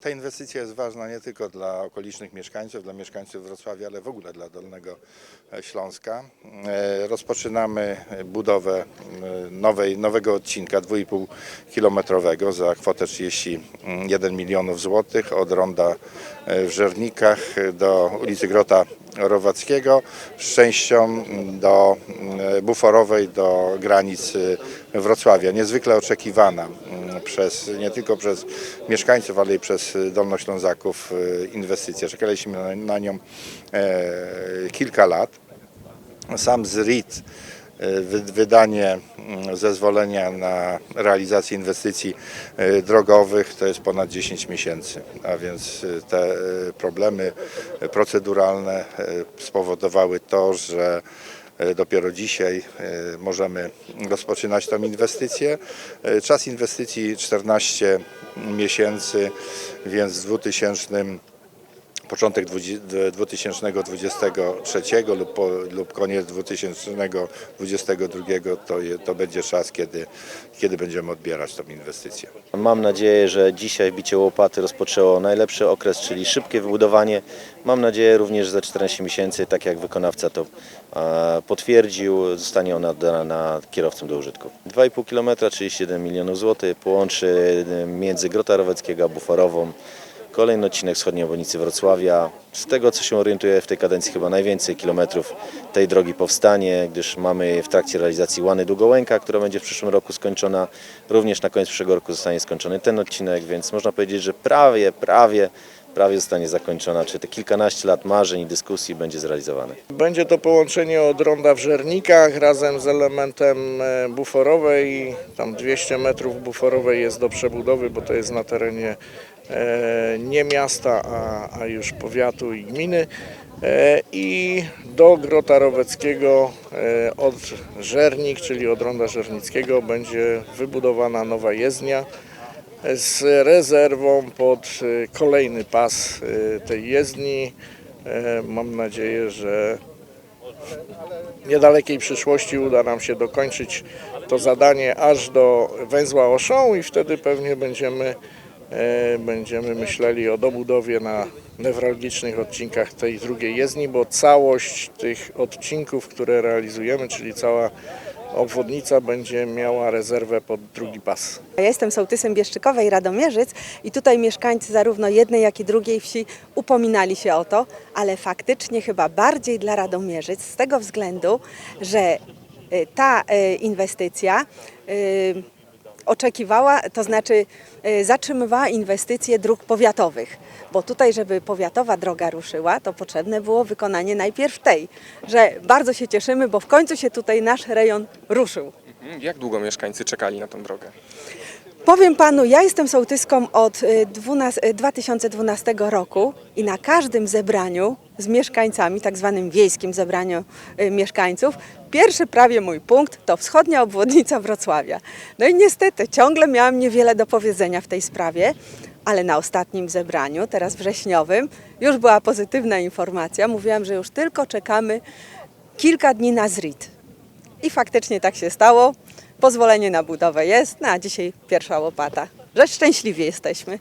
Ta inwestycja jest ważna nie tylko dla okolicznych mieszkańców, dla mieszkańców Wrocławia, ale w ogóle dla Dolnego Śląska. E, Rozpoczynamy budowę e, nowej, nowego odcinka 2,5 kilometrowego za kwotę 31 milionów złotych od ronda e, w Żernikach do ulicy Grota Rowackiego z częścią do e, buforowej do granic e, Wrocławia. Niezwykle oczekiwana mm, przez, nie tylko przez mieszkańców, ale i przez Dolnoślązaków e, inwestycja. Czekaliśmy na, nią e, kilka lat. Sam ZRIT, e, wy- wydanie mm, zezwolenia na realizację inwestycji e, drogowych to jest ponad 10 miesięcy, a więc e, te e, problemy proceduralne spowodowały to, że dopiero dzisiaj możemy rozpoczynać tą inwestycję. Czas inwestycji 14 miesięcy, więc w 2000 początek 20 2023 lub, po, lub koniec 2022 to, je, to będzie czas, kiedy, kiedy będziemy odbierać tą inwestycję. Mam nadzieję, że dzisiaj bicie łopaty rozpoczęło najlepszy okres, czyli szybkie wybudowanie. Mam nadzieję również, za 14 miesięcy, tak jak wykonawca to potwierdził, zostanie ona oddana na kierowcom do użytku. 2,5 km, 31 milionów złotych połączy e, między Grota Roweckiego a Buforową. Kolejny odcinek wschodniej obwodnicy Wrocławia. Z tego co się orientuję w tej kadencji chyba najwięcej kilometrów tej drogi powstanie, gdyż mamy w trakcie realizacji Łany Długołęka, która będzie w przyszłym roku skończona. Również na koniec przyszłego roku zostanie skończony ten odcinek, więc można powiedzieć, że prawie, prawie, prawie zostanie zakończona, czy te kilkanaście lat marzeń i dyskusji będzie zrealizowane. Będzie to połączenie od ronda w Żernikach razem z elementem e, buforowej. Tam 200 metrów buforowej jest do przebudowy, bo to jest na terenie nie miasta, a, a już powiatu i gminy. E, I do Grota Roweckiego e, od Żernik, czyli od ronda Żernickiego będzie wybudowana nowa jezdnia z rezerwą pod e, kolejny pas e, tej jezdni. E, Mam nadzieję, że w niedalekiej przyszłości uda nam się dokończyć to zadanie aż do węzła Oszą i wtedy pewnie będziemy, e, będziemy myśleli o dobudowie na newralgicznych odcinkach tej drugiej jezdni, bo całość tych odcinków, które realizujemy, czyli cała obwodnica będzie miała rezerwę pod drugi pas. Ja jestem sołtysem Bieszczykowej Radomierzyc i tutaj mieszkańcy zarówno jednej, jak i drugiej wsi upominali się o to, ale faktycznie chyba bardziej dla Radomierzyc z tego względu, że y, ta y, inwestycja y, oczekiwała, to znaczy y, zatrzymywała inwestycje dróg powiatowych, bo tutaj, żeby powiatowa droga ruszyła, to potrzebne było wykonanie najpierw tej, że bardzo się cieszymy, bo w końcu się tutaj nasz rejon ruszył. Mhm. Jak długo mieszkańcy czekali na tą drogę? Powiem panu, ja jestem sołtyską od y, 12, y, 2012 roku i na każdym zebraniu z mieszkańcami, tak zwanym wiejskim zebraniu y, mieszkańców, pierwszy prawie mój punkt to wschodnia obwodnica Wrocławia. No i niestety ciągle miałam niewiele do powiedzenia w tej sprawie, ale na ostatnim zebraniu, teraz wrześniowym, już była pozytywna informacja. Mówiłam, że już tylko czekamy kilka dni na ZRIT. I faktycznie tak się stało. Pozwolenie na budowę jest, no a dzisiaj pierwsza łopata. Że szczęśliwi jesteśmy.